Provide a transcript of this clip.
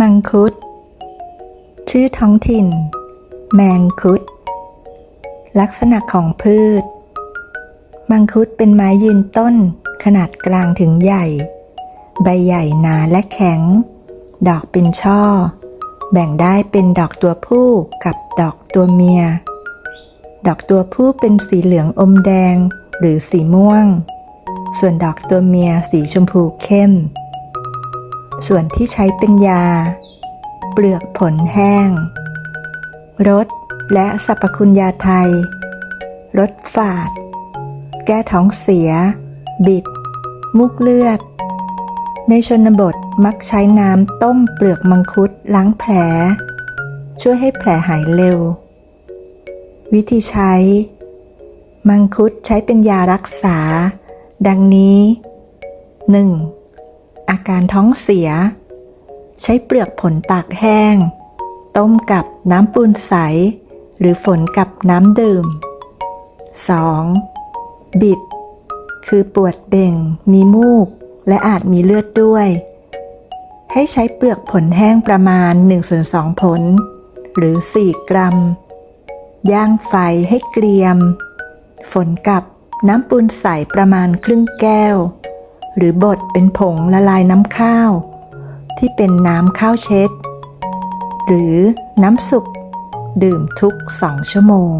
มังคุด ชื่อท้องถิ่น แมงคุด ลักษณะของพืช มังคุดเป็นไม้ยืนต้นขนาดกลางถึงใหญ่ ใบใหญ่หนาและแข็ง ดอกเป็นช่อ แบ่งได้เป็นดอกตัวผู้กับดอกตัวเมีย ดอกตัวผู้เป็นสีเหลืองอมแดงหรือสีม่วง ส่วนดอกตัวเมียสีชมพูเข้ม ส่วนที่ใช้เป็นยา เปลือกผลแห้ง รสและสรรพคุณยาไทย รสฝาด แก้ท้องเสีย บิด มุกเลือด ในชนบทมักใช้น้ำต้มเปลือกมังคุดล้างแผล ช่วยให้แผลหายเร็ว วิธีใช้ มังคุดใช้เป็นยารักษา ดังนี้ 1. อาการท้องเสีย ใช้เปลือกผลตากแห้ง ต้มกับน้ำปูนใส หรือฝนกับน้ำดื่ม 2. บิด คือปวดเด่ง มีมูก และอาจมีเลือดด้วย ให้ใช้เปลือกผลแห้งประมาณ1ส่วน2ผล หรือ 4 กรัม ย่างไฟให้เกรียม ฝนกับน้ำปูนใสประมาณครึ่งแก้ว หรือบดเป็นผงละลายน้ำข้าว ที่เป็นน้ำข้าวเช็ด หรือน้ำสุกดื่มทุกสองชั่วโมง